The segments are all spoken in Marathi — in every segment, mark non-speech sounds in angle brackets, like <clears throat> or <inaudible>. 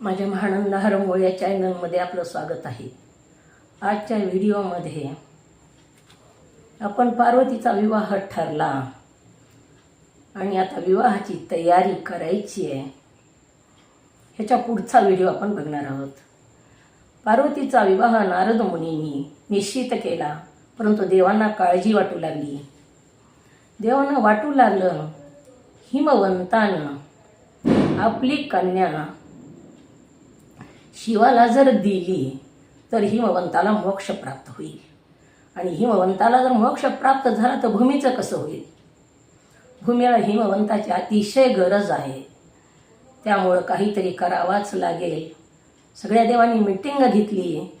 माझ्या महानंद हरंगोळ या चॅनलमध्ये आपलं स्वागत आहे. आजच्या व्हिडिओमध्ये आपण पार्वतीचा विवाह ठरला आणि आता विवाहाची तयारी करायची आहे. ह्याच्या पुढचा व्हिडिओ आपण बघणार आहोत. पार्वतीचा विवाह नारद मुनींनी निश्चित केला परंतु देवांना काळजी वाटू लागली. देवांना वाटू लागलं हिमवंतानं आपली कन्या शिवाला जर दिली तर हिमवंताला मोक्ष प्राप्त होईल. आणि हिमवंताला जर मोक्ष प्राप्त झाला तर भूमीचं कसं होईल? भूमीला हिमवंताची अतिशय गरज आहे. त्यामुळं काहीतरी करावाच लागेल. सगळ्या देवांनी मिटिंग घेतली.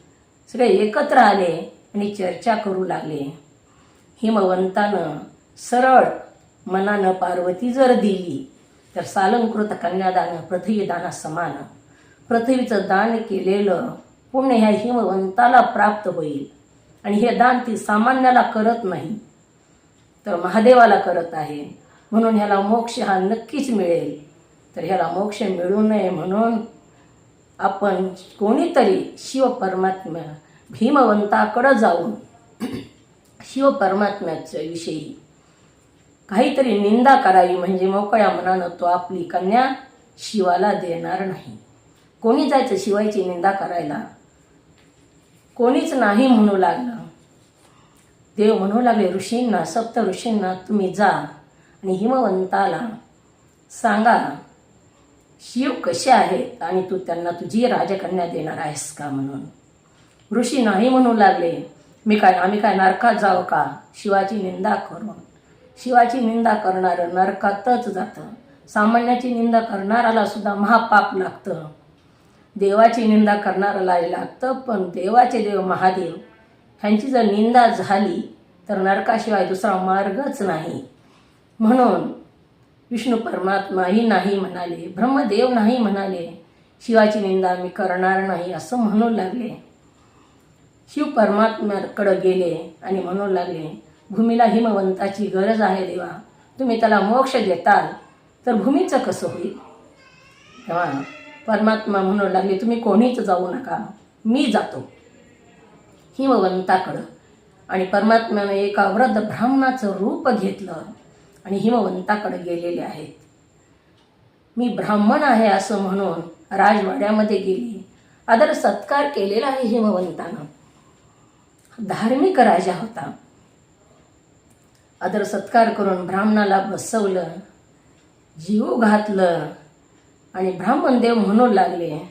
सगळे एकत्र आले आणि चर्चा करू लागले. हिमवंतानं सरळ मनानं पार्वती जर दिली तर सालंकृत कन्यादान पृथ्वीदाना समान. पृथ्वीचं दान केलेलं पुण्य ह्या हिमवंताला प्राप्त होईल. आणि हे दान ती सामान्याला करत नाही तर महादेवाला करत आहे. म्हणून ह्याला मोक्ष हा नक्कीच मिळेल. तर ह्याला मोक्ष मिळू नये म्हणून आपण कोणीतरी शिव परमात्म्या भीमवंताकडं जाऊन <clears throat> शिव परमात्म्याच्या विषयी काहीतरी निंदा करावी. म्हणजे मोकळ्या मनानं तो आपली कन्या शिवाला देणार नाही. कोणी जायचं शिवायची निंदा करायला? कोणीच नाही म्हणू लागलं. देव म्हणू लागले ऋषींना सप्त ऋषींना तुम्ही जा आणि हिमवंताला सांगा शिव कसे आहेत आणि तू त्यांना तुझी राजकन्या देणार आहेस का म्हणून? ऋषी नाही म्हणू लागले मी काय आम्ही काय नरकात जावं का? शिवाची निंदा करून. शिवाची निंदा करणारं नरकातच जातं. सामान्याची निंदा करणाराला सुद्धा महापाप लागतं. देवाची निंदा करणाराला लागतं पण देवाचे देव महादेव. ह्यांची जर निंदा झाली तर नरकाशिवाय दुसरा मार्गच नाही. म्हणून विष्णू परमात्माही नाही म्हणाले ब्रह्मदेव नाही म्हणाले शिवाची निंदा मी करणार नाही असं म्हणू लागले. शिव परमात्म्याकडं गेले आणि म्हणू लागले भूमीला हिमवंताची गरज आहे देवा. तुम्ही त्याला मोक्ष देताल तर भूमीचं कसं होईल? तेव्हा परमात्मा म्हणू लागले तुम्ही कोणीच जाऊ नका. मी जातो. हिमवंताकडं आणि परमात्म्यानं एका वृद्ध ब्राह्मणाचं रूप घेतलं आणि हिमवंताकडे गेलेले आहेत. मी ब्राह्मण आहे असं म्हणून राजवाड्यामध्ये गेली. आदर सत्कार केलेला आहे हिमवंतानं धार्मिक राजा होता. आदर सत्कार करून ब्राह्मणाला बसवलं जीव घातलं आणि ब्राह्मण देव म्हणू लागले.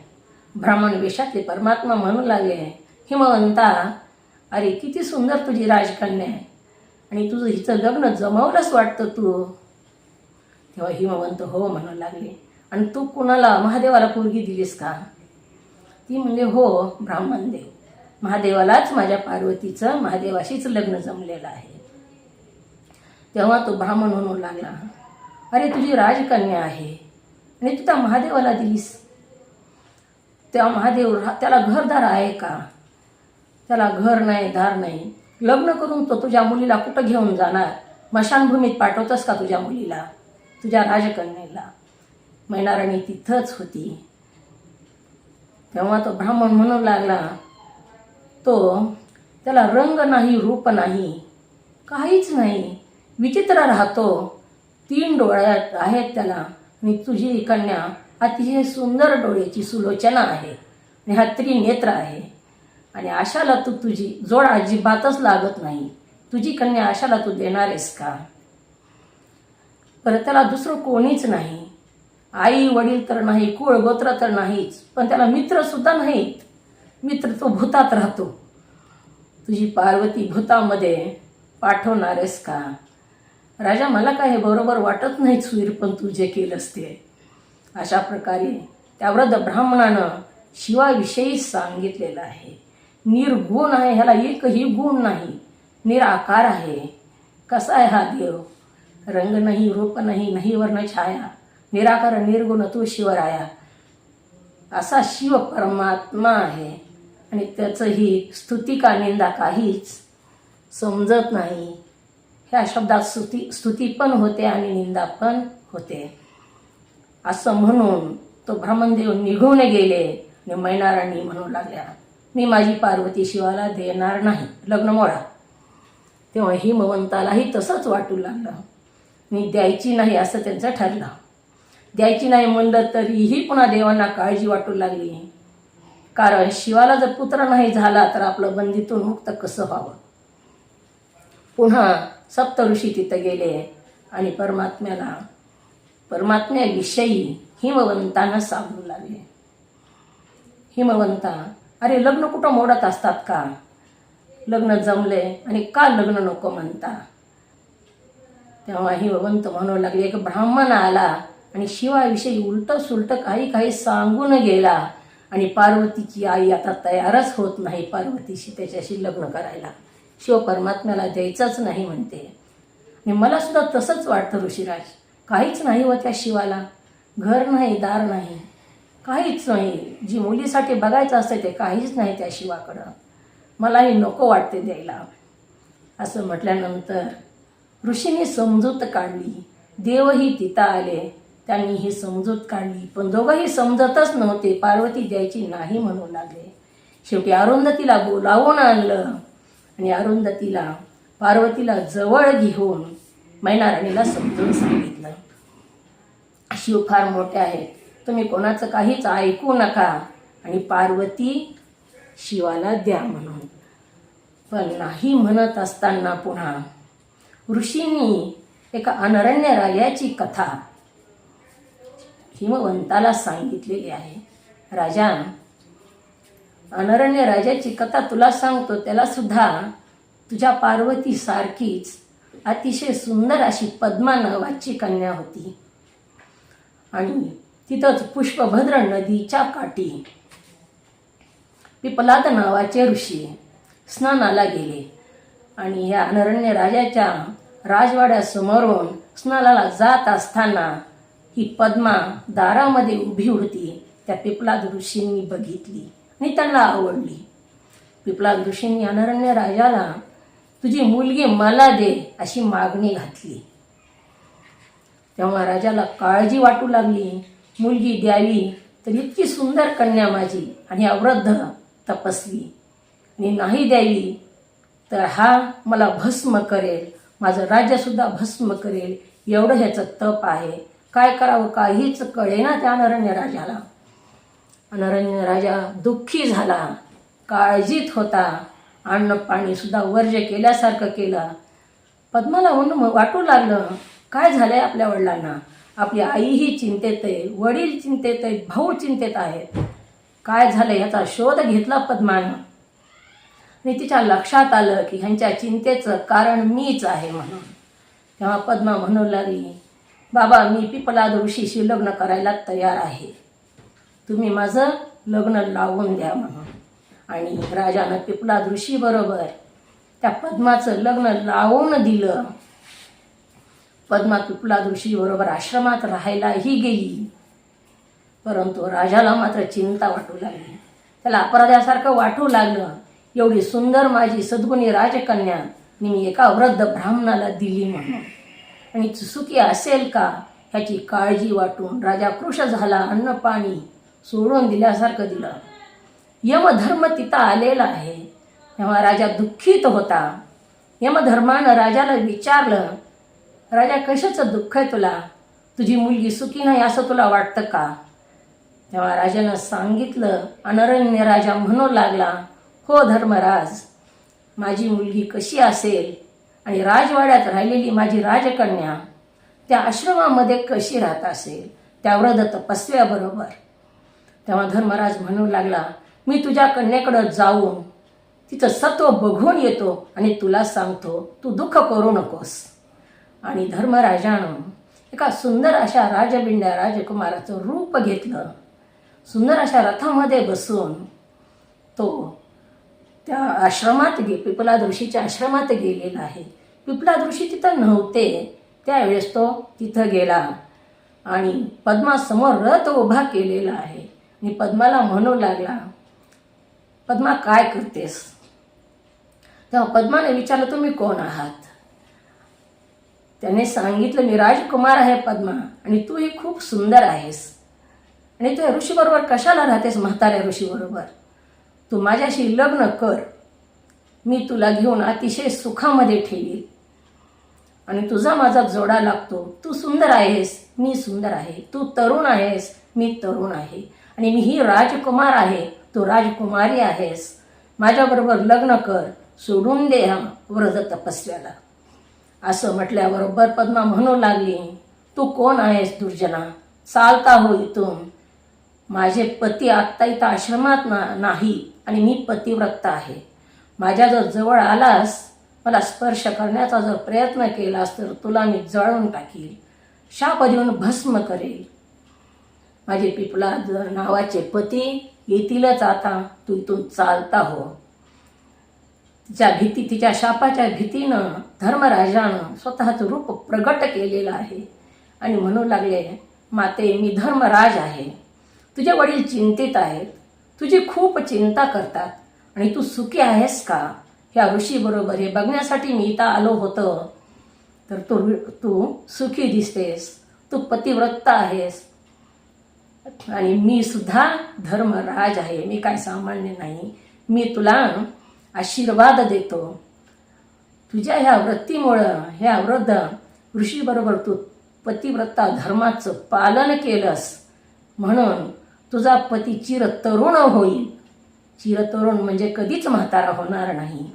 ब्राह्मण वेशातले परमात्मा म्हणू लागले. हिमवंता अरे किती सुंदर तुझी राजकन्या आहे. आणि तुझं हिचं लग्न जमवलंच वाटतं तू. तेव्हा हिमवंत हो म्हणू लागले. आणि तू कुणाला महादेवाला पोरगी दिलीस का? ती म्हणजे हो ब्राह्मण देव. महादेवालाच माझ्या पार्वतीचं महादेवाशीच लग्न जमलेलं आहे. तेव्हा तो ब्राह्मण म्हणू लागला अरे तुझी राजकन्या आहे. आणि तू त्या महादेवाला दिलीस. त्या महादेव त्याला घरदार आहे का? त्याला घर नाही दार नाही. लग्न करून तो तुझ्या मुलीला कुठं घेऊन जाणार? मशानभूमीत पाठवतस का तुझ्या मुलीला? तुझ्या राजकन्याला. मैनाराणी तिथंच होती. तेव्हा तो ब्राह्मण म्हणू लागला तो त्याला रंग नाही रूप नाही काहीच नाही. विचित्र राहतो. तीन डोळ्यात आहेत त्याला. मी तुझी कन्या अतिशय सुंदर डोळ्याची सुलोचना आहे नेहात्री नेत्र आहे. आणि आशाला तू तुझी जोड अजिबातच लागत नाही. तुझी कन्या आशाला तू देणार आहेस का? परत त्याला दुसरं कोणीच नाही. आई वडील तर नाही कुळ गोत्र तर नाहीच पण त्याला मित्रसुद्धा नाहीत. मित्र तो भूतात राहतो. तुझी पार्वती भूतामध्ये पाठवणार आहेस का? राजा मला काय हे बरोबर वाटत नाही सुईर पण तू जे केलंस ते अशा प्रकारे त्या वृद्ध ब्राह्मणानं शिवाविषयी सांगितलेलं आहे. निर्गुण आहे ह्याला एकही गुण नाही. निराकार आहे. कसा आहे हा देव? रंग नाही रूप नाही नाही वर्ण छाया. निराकार निर्गुण तू शिवराया. असा शिव परमात्मा आहे. आणि त्याचंही स्तुती का निंदा काहीच समजत नाही. ह्या शब्दात स्तुती स्तुती पण होते आणि निंदा पण होते. असं म्हणून तो ब्रह्मदेव निघून गेले. आणि मैनाराणी म्हणू लागल्या मी माझी पार्वती शिवाला देणार नाही लग्न मोडा. तेव्हा हिमवंतालाही तसंच वाटू लागलं. मी द्यायची नाही असं त्यांचं ठरलं. द्यायची नाही म्हणलं तरीही पुन्हा देवांना काळजी वाटू लागली. कारण शिवाला जर पुत्र नाही झाला तर आपलं बंदीतून मुक्त कसं व्हावं? पुन्हा सप्त ऋषी तिथं गेले. आणि परमात्म्याला परमात्म्याविषयी हिमवंतांना सांगू लागले. हिमवंता अरे लग्न कुठं मोडत असतात का? लग्न जमले आणि का लग्न नको म्हणता? तेव्हा हिमवंत म्हणू लागले एक ब्राह्मण आला आणि शिवाविषयी उलट सुलट काही काही सांगून गेला आणि पार्वतीची आई आता तयारच होत नाही पार्वतीशी त्याच्याशी लग्न करायला. शिव परमात्म्याला द्यायचंच नाही म्हणते. आणि मला सुद्धा तसंच वाटतं ऋषीराज. काहीच नाही व त्या शिवाला. घर नाही दार नाही. काहीच नाही. जी मुलीसाठी बघायचं असतं ते काहीच नाही त्या शिवाकडं. मलाही नको वाटते द्यायला. असं म्हटल्यानंतर ऋषीने समजूत काढली. देवही तिथं आले. त्यांनी ही समजूत काढली. पण दोघंही समजतच नव्हते. पार्वती द्यायची नाही म्हणू लागले. शेवटी अरुंधतीला बोलावून आणलं. आणि अरुंधतीला पार्वतीला जवळ घेऊन मैनाराणीला समजून सांगितलं. शिव फार मोठे आहेत तुम्ही कोणाचं काहीच ऐकू नका आणि पार्वती शिवाला द्या म्हणून. पण नाही म्हणत असताना पुन्हा ऋषींनी एका अनरण्य राजाची कथा हिमवंताला सांगितलेली आहे. राजा अनरण्य राजाची कथा तुला सांगतो त्याला सुद्धा तुझ्या पार्वती सारखीच अतिशय सुंदर अशी पद्मा नावाची कन्या होती. आणि तिथंच पुष्पभद्र नदीच्या काठी पिपलाद नावाचे ऋषी स्नानाला गेले. आणि या अनरण्य राजाच्या राजवाड्यासमोरून स्नानाला जात असताना ही पद्मा दारामध्ये उभी होती त्या पिपलाद ऋषींनी बघितली. आणि त्यांना आवडली. पिपलाद ऋषींनी अनरण्य राजाला तुझी मुलगी मला दे अशी मागणी घातली. तेव्हा राजाला काळजी वाटू लागली. मुलगी द्यावी तर इतकी सुंदर कन्या माझी आणि अवृद्ध तपस्वी. मी नाही द्यावी तर हा मला भस्म करेल. माझं राज्यसुद्धा भस्म करेल. एवढं ह्याचं तप आहे. काय करावं काहीच कळेना त्या अनरण्य राजाला. अनरण्य राजा दुःखी झाला काळजीत होता अन्न पाणीसुद्धा वर्ज्य केल्यासारखं केलं. पद्माला म्हणून वाटू लागलं काय झालं आहे आपल्या वडिलांना? आपली आईही चिंतेत आहे वडील चिंतेत आहेत भाऊ चिंतेत आहेत. काय झालं ह्याचा शोध घेतला पद्मानं. आणि तिच्या लक्षात आलं की ह्यांच्या चिंतेचं कारण मीच आहे म्हणून. तेव्हा पद्मा म्हणू लागली बाबा मी पिपला ऋषीशी लग्न करायला तयार आहे. तुम्ही माझं लग्न लावून द्या म्हणून. आणि राजानं पिपला ऋषीबरोबर त्या पद्माचं लग्न लावून दिलं. पद्मा पिपला ऋषीबरोबर आश्रमात राहायलाही गेली. परंतु राजाला मात्र चिंता वाटू लागली. त्याला अपराध्यासारखं वाटू लागलं. एवढी सुंदर माझी सद्गुणी राजकन्या मी एका वृद्ध ब्राह्मणाला दिली म्हणून. आणि चुसुकी असेल का ह्याची काळजी वाटून राजा कृश झाला अन्न पाणी सोडून दिल्यासारखं दिलं. यमधर्म तिथं आलेला आहे. तेव्हा राजा दुःखित होता. यमधर्मानं राजाला विचारलं राजा कशाचं दुःख आहे तुला? तुझी मुलगी सुखी नाही असं तुला वाटतं का? तेव्हा राजानं सांगितलं अनरण्य राजा म्हणू लागला हो धर्मराज माझी मुलगी कशी असेल आणि राजवाड्यात राहिलेली माझी राजकन्या त्या आश्रमामध्ये कशी राहत असेल त्या व्रत तपस्व्याबरोबर तेव्हा धर्मराज म्हणू लागला मी तुझ्या कन्याकडं जाऊन तिचं सत्व बघून येतो आणि तुला सांगतो तू दुःख करू नकोस. आणि धर्मराजानं एका सुंदर अशा राजबिंड्या राजकुमाराचं रूप घेतलं. सुंदर अशा रथामध्ये बसून तो त्या आश्रमात गे पिपलाद ऋषीच्या आश्रमात गेलेला आहे. पिपलाद ऋषी तिथं नव्हते. त्यावेळेस तो तिथं गेला आणि पद्मासमोर रथ उभा केलेला आहे. आणि पद्माला म्हणू लागला पद्मा काय करतेस? तेव्हा पद्माने विचारलं तुम्ही कोण आहात? त्याने सांगितलं मी राजकुमार आहे पद्मा आणि तू ही खूप सुंदर आहेस. आणि तू ऋषीबरोबर कशाला राहतेस म्हाताऱ्या ऋषीबरोबर? तू माझ्याशी लग्न कर. मी तुला घेऊन अतिशय सुखामध्ये ठेवील आणि तुझा माझा जोडा लागतो. तू सुंदर आहेस. मी सुंदर आहे. तू तरुण आहेस. मी तरुण आहे. आणि मी ही राजकुमार आहे. तू राजकुमारी आहेस. माझ्याबरोबर लग्न कर. सोडून दे हा व्रत तपस्याला. असं म्हटल्याबरोबर पद्मा म्हणू लागली तू कोण आहेस दुर्जना? चालता हो इथून. माझे पती आत्ता इथं आश्रमात ना नाही आणि मी पतिव्रत आहे. माझ्या जर जवळ आलास मला स्पर्श करण्याचा जर प्रयत्न केलास तर तुला मी जळून टाकील. शाप देऊन भस्म करेल. माझे पिपला जर नावाचे पती येतीलच आता तू इथून चालता हो. तिच्या भीती तिच्या शापाच्या भीतीनं धर्मराजानं स्वतःचं रूप प्रगट केलेलं आहे. आणि म्हणू लागले माते मी धर्मराज आहे. तुझे वडील चिंतित आहेत. तुझी खूप चिंता करतात. आणि तू सुखी आहेस का? ह्या ऋषीबरोबर हे बघण्यासाठी मी इथं आलो होतं. तर तू तू सुखी दिसतेस. तू पतिव्रत आहेस. आणि मी सुद्धा धर्मराज आहे. मी काय सामान्य नाही. मी तुला आशीर्वाद देतो. तुझ्या ह्या वृत्तीमुळं ह्या वृद्ध ऋषीबरोबर तू पतिव्रता धर्माचं पालन केलंस. म्हणून तुझा पती चिरतरुण होईल. चिरतरुण म्हणजे कधीच म्हातारा होणार नाही.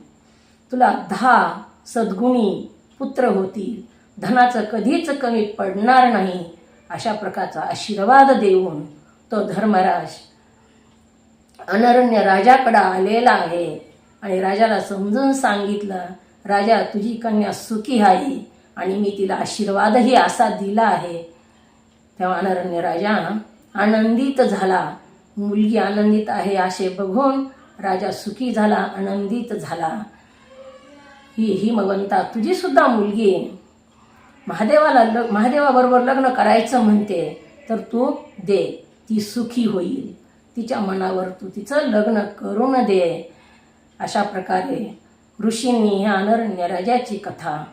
तुला दहा सद्गुणी पुत्र होतील. धनाचं कधीच कमी पडणार नाही. अशा प्रकारचा आशीर्वाद देऊन तो धर्मराज अनरण्य राजाकडं आलेला आहे. आणि राजाला समजून सांगितलं राजा तुझी कन्या सुखी आहे आणि मी तिला आशीर्वादही असा दिला आहे. तेव्हा अनरण्य राजा आनंदित झाला. मुलगी आनंदित आहे असे बघून राजा सुखी झाला आनंदित झाला. ही हिमवंता तुझी सुद्धा मुलगी महादेवाला लग महादेवाबरोबर लग्न करायचं म्हणते तर तू दे. ती सुखी होईल. तिच्या मनावर तू तिचं लग्न करून दे. अशा प्रकारे ऋषींनी ह्या अनरण्य राजाची कथा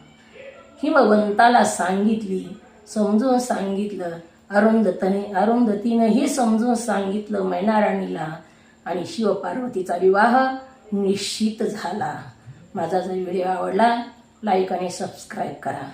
हिमवंताला सांगितली समजून सांगितलं अरुंधतने अरुंधतीनंही समजून सांगितलं मैनाराणीला आणि शिवपार्वतीचा विवाह निश्चित झाला. माझा जर व्हिडिओ आवडला लाईक आणि सबस्क्राईब करा.